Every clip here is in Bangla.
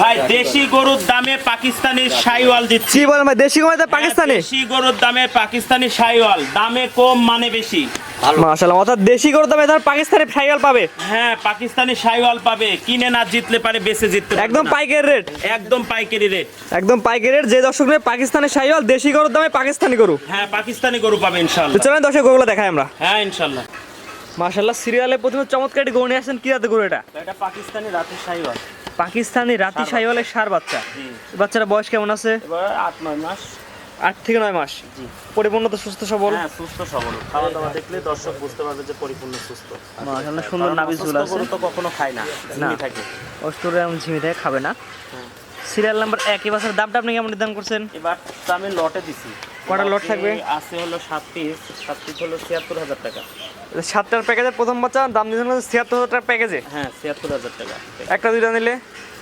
ভাই দেশি গরুর দামে পাকিস্তানি শাইওয়াল দিচ্ছি। কি বলেন ভাই দেশি কমাতে পাকিস্তানি? দেশি গরুর দামে পাকিস্তানি শাইওয়াল। দামে কম মানে বেশি। মাশাআল্লাহ অর্থাৎ দেশি গরুর দামে ধর পাকিস্তানি সাইকেল পাবে। হ্যাঁ পাকিস্তানি শাইওয়াল পাবে। কিনে না জিতলে পারে বেঁচে জিততে একদম পাইকারি রেট। একদম পাইকারি রেট। একদম পাইকারি রেট যে দর্শক নেবে পাকিস্তানি সাইকেল দেশি গরুর দামে পাকিস্তানি গরু। হ্যাঁ পাকিস্তানি গরু পাবে তো ইনশাল্লাহ চলেন দর্শক গরুগুলো দেখাই আমরা। হ্যাঁ ইনশাল্লাহ মাশাআল্লাহ সিরিয়ালে প্রথমে চমৎকার একটি গরু নিয়ে আসছেন। কি জাতের গরু এটা? এটা পাকিস্তানি রাতের শাইওয়াল। পাকিস্তানি রাতি সাইওয়ালের সার বাচ্চা। বাচ্চারা বয়স কেমন আছে? আট নয় মাস। আট থেকে নয় মাস? জি। পরিপূর্ণ তো সুস্থ সবল? হ্যাঁ সুস্থ সবল। খাওয়া দাওয়া দেখলে দর্শক বুঝতে পারবে যে পরিপূর্ণ সুস্থ। মাশাআল্লাহ সুন্দর নাভি ঝুল আছে। তো কখনো খায় না ঝিমি থাকে। এমন ঝিমি থেকে খাবে না। সিরিয়াল নাম্বার এক এই দামটা আপনি কেমন নির্ধারণ করছেন? এবার তো আমি লটে দিছি। কটা লট থাকবে? আছে হলো সাত পিস সাত পিস হলো ছিয়াত্তর হাজার টাকা। সাতটার প্যাকেজের প্রথম বাচ্চা দাম দিচ্ছেন ছিয়াত্তর হাজার টাকা প্যাকেজে হ্যাঁ ছিয়াত্তর হাজার টাকা। একটা দুইটা নিলে?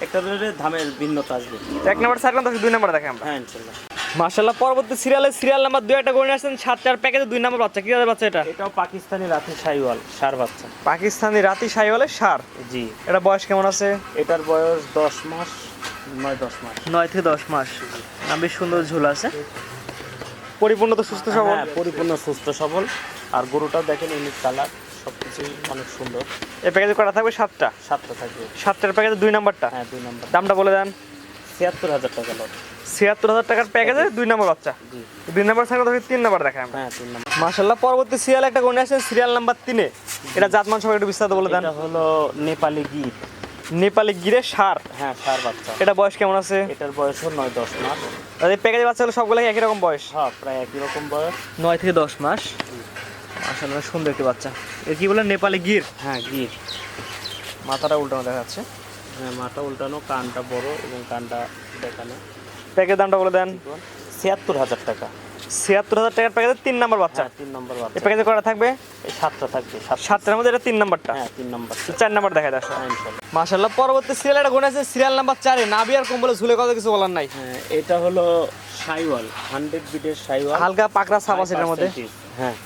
একটা ধরে দামের ভিন্নতা আসবে। এক নাম্বার সাইকেল দশ দুই নাম্বার দেখে আমরা। হ্যাঁ ইনশাল্লাহ। মার্শাল্লাহ পরবর্তী সিরিয়ালে সিরিয়াল নাম্বার দুই একটা করে নিয়ে আসছেন সাতটার প্যাকেজে দুই নাম্বার বাচ্চা। কি জাতের বাচ্চা এটা? এটাও পাকিস্তানি রাতে সাইওয়াল সার বাচ্চা। পাকিস্তানি রাতি সাইওয়ালের সার? জি। এটা বয়স কেমন আছে? এটার বয়স দশ মাস। নয় দশ মাস। নয় থেকে দশ মাস। না বেশ সুন্দর ঝুল আছে। পরিপূর্ণ তো সুস্থ সবল? হ্যাঁ পরিপূর্ণ সুস্থ সবল। আর গরুটাও দেখেন ইউনিক কালার সব কিছুই অনেক সুন্দর। এই প্যাকেজে করা থাকবে? সাতটা? সাতটা থাকবে। সাতটার প্যাকেজে দুই নাম্বারটা? হ্যাঁ দুই নম্বর। দামটা বলে দেন। ছিয়াত্তর হাজার টাকা লট। ছিয়াত্তর হাজার টাকার প্যাকেজে দুই নাম্বার বাচ্চা। দুই নাম্বার থাকলে তখন তিন নাম্বার দেখায় আমরা। হ্যাঁ তিন নম্বর। মার্শাল্লাহ পরবর্তী সিরিয়াল একটা গণে আসছেন সিরিয়াল নাম্বার তিনে। এটা জাতমান সবাই একটু বিস্তারিত বলে দেন। হলো নেপালি গির নেপালি গিরে সার। হ্যাঁ সার বাচ্চা। এটা বয়স কেমন আছে? এটার বয়সও নয় দশ মাস। এই প্যাকেজে বাচ্চা হলো সবগুলো একই রকম বয়স? হ্যাঁ প্রায় একই রকম বয়স। নয় থেকে দশ মাস। মার্শাল্লাহ সুন্দর একটি বাচ্চা। এর কি বলে? নেপালি গির। হ্যাঁ গির। মাথাটা উল্টানো দেখা যাচ্ছে হ্যাঁ মাথা উল্টানো কানটা বড় এবং কানটা দেখানো। প্যাকেজ দামটা বলে দেন। ছিয়াত্তর হাজার টাকা। ছিয়াত্তর হাজার টাকার প্যাকেজে তিন নাম্বার বাচ্চা। হ্যাঁ তিন নম্বর এই প্যাকেজে করা থাকবে? সাতটা থাকবে সাতটার মধ্যে এটা তিন নাম্বারটা। হ্যাঁ তিন নম্বর। চার নাম্বার দেখা যাচ্ছে হ্যাঁ মার্শাল্লাহ পরবর্তী সিরিয়াল একটা গণে আছে সিরিয়াল নাম্বার চারে। নাবি আর কম্বলে ঝুলে কথা কিছু বলার নাই। হ্যাঁ এটা হলো সাইওয়াল হান্ড্রেড বিটের সাইওয়াল। হালকা পাকড়া সাপ আছে এটার মধ্যে হ্যাঁ।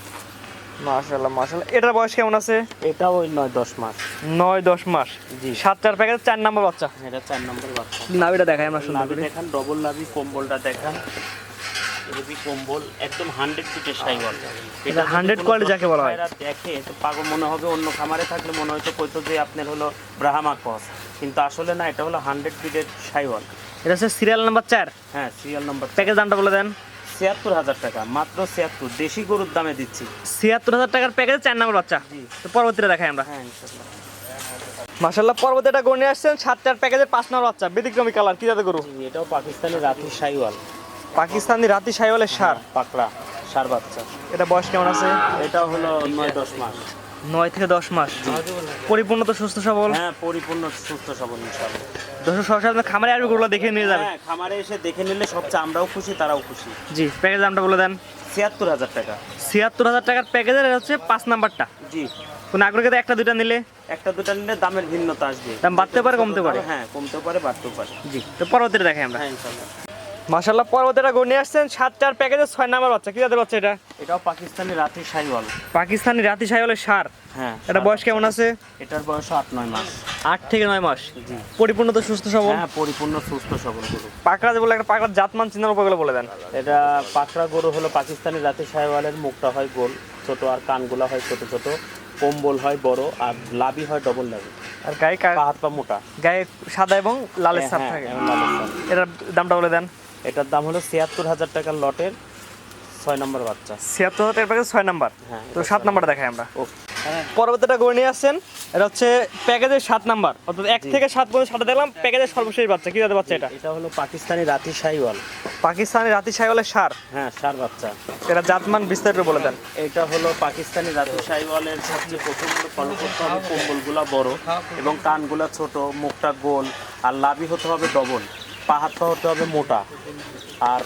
মার্শাল্লাহ মার্শাল্লাহ এটার বয়স কেমন আছে? এটাও ওই নয় দশ মাস। নয় দশ মাস। জি। সাতটার প্যাকেজ চার নাম্বার বাচ্চা। এটা চার নম্বর বাচ্চা। নাবিটা দেখাই আমরা সুন্দর দেখান ডবল লাভি কম্বলটা দেখান। এবি কম্বল একদম হান্ড্রেড বিটের সাইওয়াল এটা 100 quality যাকে বলা হয়। দেখে তো পাগল মনে হবে অন্য খামারে থাকলে মনে হয়তো কইতো যে আপনার হলো ব্রাহ্মা কস কিন্তু আসলে না এটা হলো হান্ড্রেড বিটের সাইওয়াল এটা হচ্ছে সিরিয়াল নাম্বার চার। হ্যাঁ সিরিয়াল নাম্বার প্যাকেজ দামটা বলে দেন। ছিয়াত্তর হাজার টাকা মাত্র ছিয়াত্তর। দেশি গরুর দামে দিচ্ছি। ছিয়াত্তর হাজার টাকার প্যাকেজ চার নাম্বার বাচ্চা। তো পরবর্তীটা দেখাই আমরা। হ্যাঁ ইনশাল্লাহ পরবর্তীটা গণে আসছেন সাতটার প্যাকেজে পাঁচ নাম্বার বাচ্চা ব্যতিক্রমী কালার কি যাতে গরু? এটাও পাকিস্তানি রাতি সাইওয়াল। পাকিস্তানি রাতি সাইওয়ালের সার। পাকড়া সার বাচ্চা। এটা বয়স কেমন আছে? এটা হলো নয় দশ মাস। নয় থেকে দশ মাস। পরিপূর্ণ তো সুস্থ সবল? হ্যাঁ পরিপূর্ণ সুস্থ সবল দশ আপনার খামারে আসবে গরুগুলো দেখে নিয়ে যাবে। হ্যাঁ খামারে এসে দেখে নিলে সবচেয়ে আমরাও খুশি তারাও খুশি। জি প্যাকেজ দামটা বলে দেন। ছিয়াত্তর হাজার টাকা। ছিয়াত্তর হাজার টাকার প্যাকেজের হচ্ছে পাঁচ নাম্বারটা। জি। কোনো আগ্রহে একটা দুইটা নিলে? একটা দুটা নিলে দামের ভিন্নতা আসবে। দাম বাড়তে পারে, কমতে পারে। হ্যাঁ কমতে পারে বাড়তেও পারে। জি তো পরবর্তীটা দেখাই আমরা। হ্যাঁ ইনশাল্লাহ মার্শাল্লাহ পরবর্তীটা গড়ে আসছেন সাতটার প্যাকেজে ছয় নাম্বার বাচ্চা। কি যাতে বাচ্চা এটা? এটাও পাকিস্তানি রাতি সাইওয়াল। পাকিস্তানি রাতি সাইওয়ালের সার। হ্যাঁ এটা বয়স কেমন আছে? এটার বয়স আট নয় মাস। আট থেকে নয় মাস? পরিপূর্ণ তো সুস্থ সবল? হ্যাঁ পরিপূর্ণ সুস্থ সবল গরু। পাকড়া যে বলে একটা পাকড়ার জাতমান চিহ্নের উপরগুলো বলে দেন। এটা পাকড়া গরু হলো পাকিস্তানি রাতি সাইওয়ালের মুখটা হয় গোল ছোট আর কানগুলা হয় ছোট ছোট কম্বল হয় বড় আর লাভি হয় ডবল লাভি আর গায়ে হাত পা মোটা। গায়ে সাদা এবং লালের ছাপ হ্যাঁ, থাকে। লালের ছাপ। এটার দামটা বলে দেন। এটার দাম হলো ছিয়াত্তর হাজার টাকার লটের ছয় নম্বর বাচ্চা। ছিয়াত্তর হাজার প্যাকেজ ছয় নম্বর? হ্যাঁ তো সাত নাম্বারটা দেখাই আমরা। ও হ্যাঁ পরবর্তীটা গড়ে নিয়ে আসছেন এটা হচ্ছে প্যাকেজের সাত নাম্বার। অর্থাৎ এক থেকে সাত পর্যন্ত সাতটা দেখলাম প্যাকেজের সর্বশেষ বাচ্চা। কি যাতে বাচ্চা এটা? এটা হলো পাকিস্তানি রাতি সাইওয়াল। পাকিস্তানি রাতি সাইওয়ালের সার? হ্যাঁ সার বাচ্চা। এটা জাতমান বিস্তারিত বলে দেন। এটা হলো পাকিস্তানি রাতি সাইওয়ালের সবচেয়ে প্রথম ফলো করতে হবে কম্বলগুলা বড় এবং কানগুলা ছোট মুখটা গোল আর লাভি হতে হবে ডবল। পা হাত হবে মোটা। আর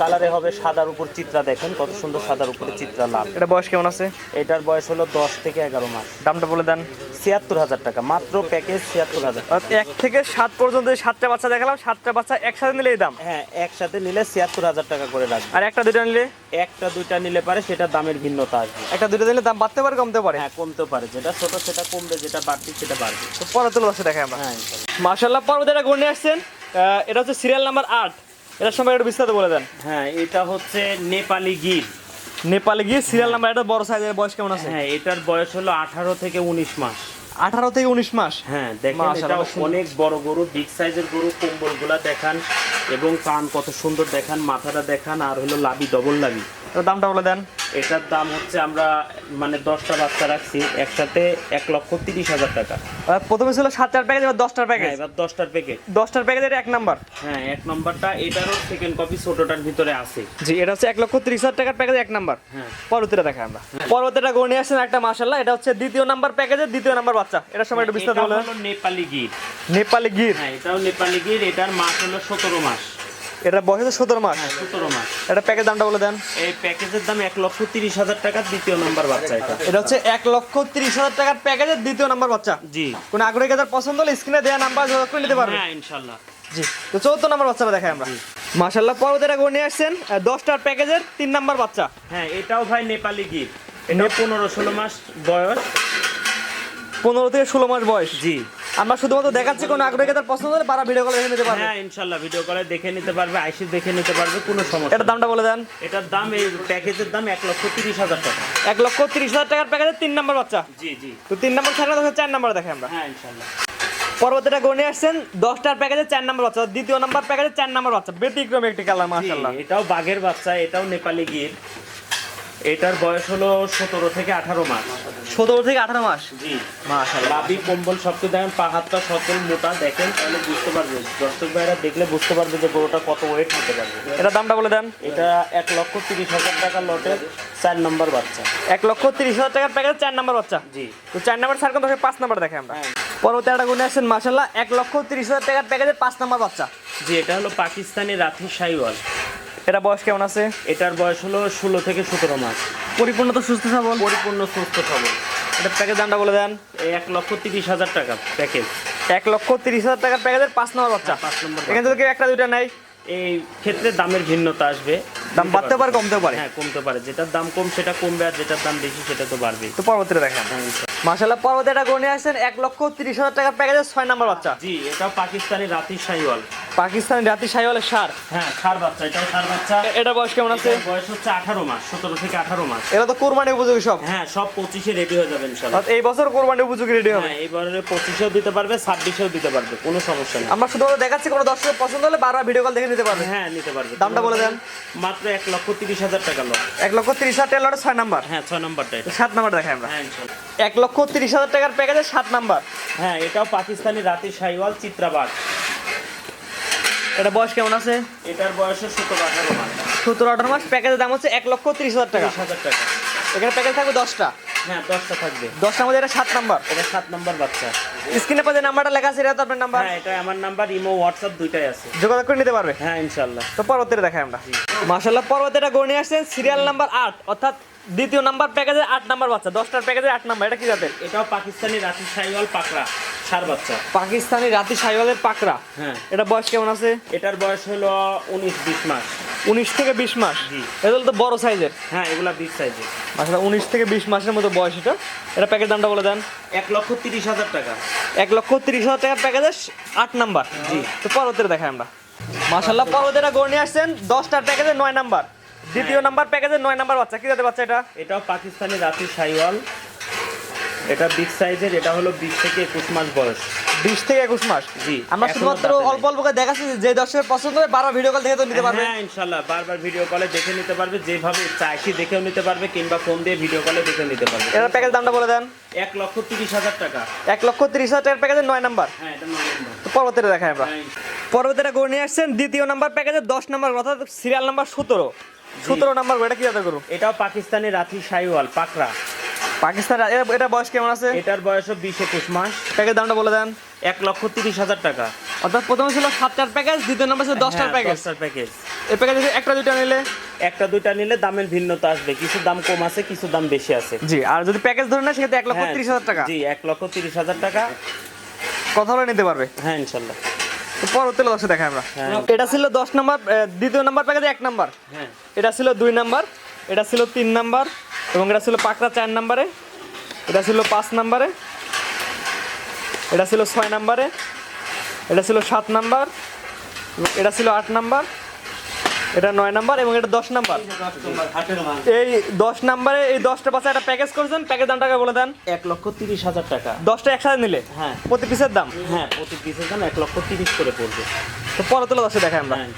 কালারে হবে সাদার উপর চিত্রা দেখেন কত সুন্দর সাদার উপরে চিত্রা লাভ এটা বয়স কেমন আছে? এটার বয়স হলো দশ থেকে এগারো মাস। দামটা বলে দেন। ছিয়াত্তর হাজার টাকা মাত্র প্যাকেজ ছিয়াত্তর হাজার এক থেকে সাত পর্যন্ত সাতটা বাচ্চা দেখালাম সাতটা বাচ্চা একসাথে নিলে দাম? হ্যাঁ একসাথে নিলে ছিয়াত্তর হাজার টাকা করে রাখবে আর একটা দুইটা নিলে? একটা দুইটা নিলে পারে সেটা দামের ভিন্নতা আসবে। একটা দুইটা নিলে দাম বাড়তে পারে কমতে পারে? হ্যাঁ কমতে পারে। যেটা ছোট সেটা কমবে যেটা বাড়তি সেটা বাড়বে। তো পরে তুলে দেখাই আমরা। হ্যাঁ। মার্শাল্লাহ পর্বতেরা গড়ে নিয়ে আসছেন। এটা হচ্ছে সিরিয়াল নাম্বার আট। এটার সময় একটু বিস্তারিত বলে দেন। হ্যাঁ এটা হচ্ছে নেপালি গির। নেপালে গিয়ে সিরিয়াল নাম্বার এটা বড় সাইজের বয়স কেমন আছে? হ্যাঁ এটার বয়স হলো আঠারো থেকে উনিশ মাস। আঠারো থেকে উনিশ মাস? হ্যাঁ দেখেন এটা অনেক বড় গরু বিগ সাইজের গরু কম্বলগুলা দেখান এবং কান কত সুন্দর দেখান মাথাটা দেখান আর হলো লাবি ডবল লাবি। এটার দামটা বলে দেন। এটার দাম হচ্ছে আমরা মানে দশটা বাচ্চা রাখছি একসাথে এক লক্ষ তিরিশ হাজার টাকা। প্রথমে ছিল সাতটার প্যাকেজ এবার দশটার হ্যাঁ প্যাকেজ এবার দশটার প্যাকেট দশটার প্যাকেজ এটা এক নাম্বার হ্যাঁ এক নম্বরটা এটারও সেকেন্ড কপি ছোটটার ভিতরে আছে। জি এটা হচ্ছে এক লক্ষ তিরিশ হাজার টাকার প্যাকেজ এক নাম্বার হ্যাঁ। পরবর্তীটা দেখাই আমরা। পরবর্তীটা গড়ে নিয়ে আসছেন একটা মাসাল্লাহ এটা হচ্ছে দ্বিতীয় নাম্বার প্যাকেজের দ্বিতীয় নাম্বার বাচ্চা। এটার সময় একটু বিস্তারিত এটা হলো নেপালি গির। নেপালি গির? হ্যাঁ এটাও নেপালি গির এটার মাস হলো সতেরো মাস। এটা বয়স সতেরো মাস। হ্যাঁ সতেরো মাস। এটা প্যাকেজ দামটা বলে দেন। এই প্যাকেজের দাম এক লক্ষ তিরিশ হাজার টাকা দ্বিতীয় নম্বর বাচ্চা এটা। এটা হচ্ছে এক লক্ষ তিরিশ হাজার টাকার প্যাকেজের দ্বিতীয় নাম্বার বাচ্চা। জি। কোন আগ্রহী যাদের পছন্দ হলে স্ক্রিনে দেওয়া নাম্বার যোগাযোগ করে নিতে পারবে। হ্যাঁ ইনশাল্লাহ। জি তো চৌদ্দ নাম্বার বাচ্চাটা দেখাই আমরা। মাসাল্লাহ পরবর্তীটা গড়ে নিয়ে আসছেন দশটার প্যাকেজের তিন নাম্বার বাচ্চা। হ্যাঁ এটাও ভাই নেপালি গির এটা পনেরো ষোলো মাস বয়স। পনেরো থেকে ষোলো মাস বয়স। জি। আমরা শুধুমাত্র দেখাচ্ছি কোনো আগ্রহী যাদের পছন্দ হলে বারা ভিডিও কলে দেখে নিতে পারবে। হ্যাঁ ইনশাল্লাহ ভিডিও কলে দেখে নিতে পারবে আইসি দেখে নিতে পারবে কোনো সমস্যা এটার দামটা বলে দেন। এটার দাম এই প্যাকেজের দাম এক লক্ষ তিরিশ হাজার টাকা। এক লক্ষ তিরিশ হাজার টাকার প্যাকেজের তিন নাম্বার বাচ্চা। জি জি। তো তিন নাম্বার ছাড়া দশ চার নাম্বার দেখে আমরা। হ্যাঁ ইনশাল্লাহ। পরবর্তীটা নিয়ে আসছেন দশটার প্যাকেজের চার নাম্বার বাচ্চা। দ্বিতীয় নাম্বার প্যাকেজের চার নাম্বার বাচ্চা। ব্যতিক্রম একটি কালার জি, মাসাল্লাহ এটাও বাঘের বাচ্চা এটাও নেপালি গির। এটার বয়স হলো সতেরো থেকে আঠারো মাস। সতেরো থেকে আঠারো মাস। জি। মাসাল্লাহ লাভি কম্বল সবকিছু দেখেন পা হাতটা সচল মোটা দেখেন তাহলে বুঝতে পারবে দর্শক ভাইরা দেখলে বুঝতে পারবে যে গরুটা কত ওয়েট নিতে পারবে। এটার দামটা বলে দেন। এটা এক লক্ষ তিরিশ হাজার টাকা লটের চার নম্বর বাচ্চা। এক লক্ষ তিরিশ হাজার টাকার প্যাকেজের চার নাম্বার বাচ্চা। জি। তো চার নাম্বার ছাড় দশে পাঁচ নাম্বার দেখে আমরা। হ্যাঁ। পরবর্তী একটা গুনে আসছেন মাসাল্লাহ এক লক্ষ তিরিশ হাজার টাকার প্যাকেজের পাঁচ নাম্বার বাচ্চা। জি এটা হলো পাকিস্তানি রাথি সাইওয়াল। এটা বয়স কেমন আছে? এটার বয়স হলো ষোলো থেকে সতেরো মাস। পরিপূর্ণ তো সুস্থ সবল? পরিপূর্ণ সুস্থ সবল। এটা প্যাকেজ দামটা বলে দেন। এক লক্ষ তিরিশ হাজার টাকা প্যাকেজ। এক লক্ষ তিরিশ হাজার টাকার প্যাকেজের পাঁচ নম্বর বাচ্চা। পাঁচ নম্বর এখানে কেউ একটা দুইটা নেই এই ক্ষেত্রে দামের ভিন্নতা আসবে। দাম বাড়তে পারে কমতে পারে? হ্যাঁ কমতে পারে। যেটার দাম কম সেটা কমবে আর যেটার দাম বেশি সেটা তো বাড়বে তো পরবর্তীটা দেখেন। মাসাল্লাহ পরবর্তী একটা গণে আসছেন এক লক্ষ তিরিশ হাজার টাকার প্যাকেজের ছয় নম্বর বাচ্চা। জি এটা পাকিস্তানি রাতি সাইওয়াল। পাকিস্তানি রাতি সাইওয়ালের সার। হ্যাঁ সার বাচ্চা এটা সার বাচ্চা। এটা বয়স কেমন আছে? বয়স হচ্ছে আঠারো মাস সতেরো থেকে আঠারো মাস। এটা তো কোরবানি উপযোগী সব। হ্যাঁ সব পঁচিশে রেডি হয়ে যাবে ইনশাল্লাহ অর্থাৎ এই বছর কোরবানি উপযোগী রেডি হবে। হ্যাঁ এবারে পঁচিশেও দিতে পারবে ছাব্বিশেও দিতে পারবে কোনো সমস্যা নেই। আমরা শুধু দেখাচ্ছি কোনো দর্শকের পছন্দ হলে বারবার ভিডিও কল দেখে নিতে পারবে। হ্যাঁ নিতে পারবে। দামটা বলে দেন। মাত্র এক লক্ষ তিরিশ হাজার টাকা লস এক লক্ষ তিরিশ হাজার টাকার ছয় নাম্বার। হ্যাঁ ছয় নম্বরটা সাত নাম্বার দেখাই আমরা। হ্যাঁ এক লক্ষ তিরিশ হাজার টাকার প্যাকেজের সাত নাম্বার। হ্যাঁ এটাও পাকিস্তানি রাতি সাইওয়াল চিত্রাবাগ এটা বয়স কেমন আছে? এটার বয়স সতেরো আঠারো মাস। সতেরো আঠারো মাস প্যাকেজের দাম হচ্ছে এক লক্ষ তিরিশ হাজার টাকা। হাজার টাকা। এখানে প্যাকেজ থাকবে দশটা। হ্যাঁ দশটা থাকবে। দশটার মধ্যে এটা সাত নাম্বার। এটা সাত নম্বর বাচ্চা। স্ক্রিনে যে নাম্বারটা লেখা আছে এটা তো আপনার নাম্বার। হ্যাঁ এটা আমার নাম্বার ইমো হোয়াটসঅ্যাপ দুইটাই আছে। যোগাযোগ করে নিতে পারবে? হ্যাঁ ইনশাল্লাহ তো পরবর্তীটা দেখাই আমরা। মাসাল্লাহ পরবর্তীটা গড়ে নিয়ে আসছেন সিরিয়াল নাম্বার আট অর্থাৎ দ্বিতীয় নাম্বার প্যাকেজের আট নাম্বার বাচ্চা দশটার প্যাকেজের আট নাম্বার এটা কি জাতের? এটাও পাকিস্তানি রাতি সাইওয়াল পাকড়া সার বাচ্চা। পাকিস্তানি রাতি সাইওয়ালের পাকড়া? হ্যাঁ। এটা বয়স কেমন আছে? এটার বয়স হলো উনিশ বিশ মাস। উনিশ থেকে বিশ মাস? জি। এটা তো বড় সাইজের। হ্যাঁ এগুলা বিশ সাইজের। আসলে উনিশ থেকে বিশ মাসের মতো বয়স এটা। এটা প্যাকেজ দামটা বলে দেন। এক লক্ষ তিরিশ হাজার টাকা। এক লক্ষ তিরিশ হাজার টাকার প্যাকেজের আট নাম্বার। জি। তো পরবর্তীটা দেখাই আমরা। মাসাল্লাহ পরবর্তীটা গড়ে নিয়ে আসছেন দশটার প্যাকেজের নয় নাম্বার। দ্বিতীয় নাম্বার প্যাকেজের নয় নাম্বার বাচ্চা। কি জাতের বাচ্চা এটা? এটাও পাকিস্তানি রাতি সাইওয়াল। এটা বিগ সাইজের এটা হলো বিশ থেকে একুশ মাস বয়স। বিশ থেকে একুশ মাস? জি, আমরা শুধুমাত্র অল্প অল্প করে দেখাচ্ছি যে দর্শকের পছন্দ হবে বারবার ভিডিও কল দেখে তো নিতে পারবে। হ্যাঁ ইনশাল্লাহ বারবার ভিডিও কলে দেখে নিতে পারবে যেভাবে চাইছি দেখেও নিতে পারবে কিংবা ফোন দিয়ে ভিডিও কলে দেখে নিতে পারবে। এটার প্যাকেজ দামটা বলে দেন। এক লক্ষ তিরিশ হাজার টাকা। এক লক্ষ তিরিশ হাজার টাকার প্যাকেজের নয় নাম্বার। হ্যাঁ এটা নয় নম্বর। তো পরবর্তীটা দেখাই আমরা। হ্যাঁ, পরবর্তীটা গড়ে নিয়ে আসছেন দ্বিতীয় নাম্বার প্যাকেজের দশ নাম্বার অর্থাৎ সিরিয়াল নাম্বার সতেরো। সতেরো নাম্বার এটা কি জাতের গরু এটাও পাকিস্তানি রাতি সাইওয়াল পাকড়া পাকিস্তান এটা- বয়স কেমন আছে? এটার বয়স বিশ একুশ মাস। প্যাকেজ দামটা বলে দেন। এক লক্ষ তিরিশ হাজার টাকা। অর্থাৎ প্রথমে ছিল সাতটার প্যাকেজ দ্বিতীয় নাম্বার ছিল দশটার প্যাকেজ দশটার প্যাকেজ এই প্যাকেজ একটা দুইটা নিলে? একটা দুইটা নিলে দামের ভিন্নতা আসবে। কিছু দাম কম আছে কিছু দাম বেশি আছে। জি আর যদি প্যাকেজ ধরে না সেক্ষেত্রে এক লক্ষ হ্যাঁ, তিরিশ হাজার টাকা। জি এক লক্ষ তিরিশ হাজার টাকা। কথা বলে নিতে পারবে। হ্যাঁ ইনশাল্লাহ। তো পরবর্তী দশে দেখাই আমরা। হ্যাঁ। এটা ছিল দশ নম্বর দ্বিতীয় নাম্বার প্যাকেজে এক নাম্বার। হ্যাঁ। এটা ছিল দুই নম্বর এটা ছিল তিন নম্বর এবং এটা ছিল পাকড়া চার নাম্বারে এটা ছিল পাঁচ নাম্বারে এটা ছিল ছয় নাম্বারে এটা ছিল সাত নম্বর এটা ছিল আট নাম্বার। এটা নয় নাম্বার এবং এটা দশ নাম্বার। এই দশ নাম্বারে এই দশটা বাচ্চা একটা প্যাকেজ করছেন প্যাকেজ দাম টাকা বলে দেন। এক লক্ষ তিরিশ হাজার টাকা। দশটা একসাথে নিলে? হ্যাঁ। প্রতি পিসের দাম? হ্যাঁ প্রতি পিসের দাম এক লক্ষ তিরিশ করে পড়বে। তো পরে তোলা দশটা দেখাই আমরা। হ্যাঁ।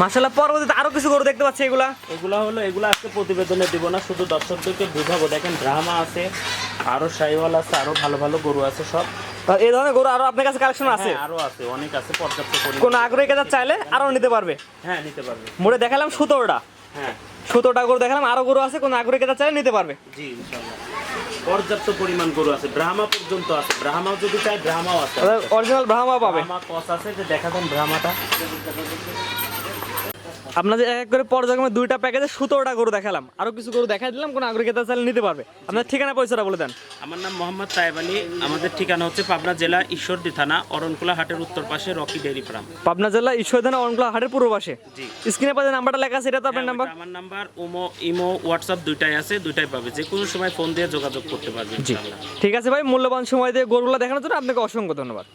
মাসাল্লাহ পরবর্তীতে আরও কিছু গরু দেখতে পাচ্ছি এগুলা। এগুলা হলো এগুলো আজকে প্রতিবেদনে দিব না শুধু দর্শকদেরকে বুঝাবো। দেখেন ড্রামা আছে আরও সাইওয়াল আছে আরও ভালো ভালো গরু আছে সব। এই ধরনের গরু আরও আপনার কাছে কালেকশন আছে? হ্যাঁ, আরও আছে অনেক আছে পর্যাপ্ত পরিমাণ। কোন আগ্রহী কেতার চাইলে আরও নিতে পারবে? হ্যাঁ নিতে পারবে। মোড়ে দেখালাম সতেরোটা। হ্যাঁ। সতেরোটা গরু দেখালাম আরও গরু আছে কোন আগ্রহী কেতার চাইলে নিতে পারবে। জি ইনশাল্লাহ পর্যাপ্ত পরিমাণ গরু আছে ব্রাহ্মা পর্যন্ত আছে। ব্রাহ্মাও যদি চাই ব্রাহ্মাও আছে। অরিজিনাল ব্রাহ্মা পাবে। ব্রাহ্মা কস আছে যে দেখা ব্রাহ্মাটা। আপনাদের এক এক করে পর্যায়ক্রমে দুইটা প্যাকেজে সতেরোটা গরু দেখালাম। আরও কিছু গরু দেখাই দিলাম কোন আগ্রহী কেতার চাইলে নিতে পারবে। আপনার ঠিকানা পয়সাটা বলে দেন। আমার নাম মোহাম্মদ সাহেব আলী। আমাদের ঠিকানা হচ্ছে পাবনা জেলা ঈশ্বরদী থানা অরণকুলা হাটের উত্তর পাশে রকি ডেয়ারি ফার্ম। পাবনা জেলা ঈশ্বরধানা অনকলা হাটের পূর্ব পাশে। জি। স্ক্রিনে পাশে নাম্বারটা লেখা আছে এটা তো আপনার হ্যাঁ, নাম্বার? আমার নাম্বার ওমো ইমো হোয়াটসঅ্যাপ দুইটাই আছে দুইটাই পাবে। যে কোনো সময় ফোন দিয়ে যোগাযোগ করতে পারবে জি। ঠিক আছে ভাই মূল্যবান সময় দিয়ে গরুগুলো দেখানোর জন্য আপনাকে অসংখ্য ধন্যবাদ।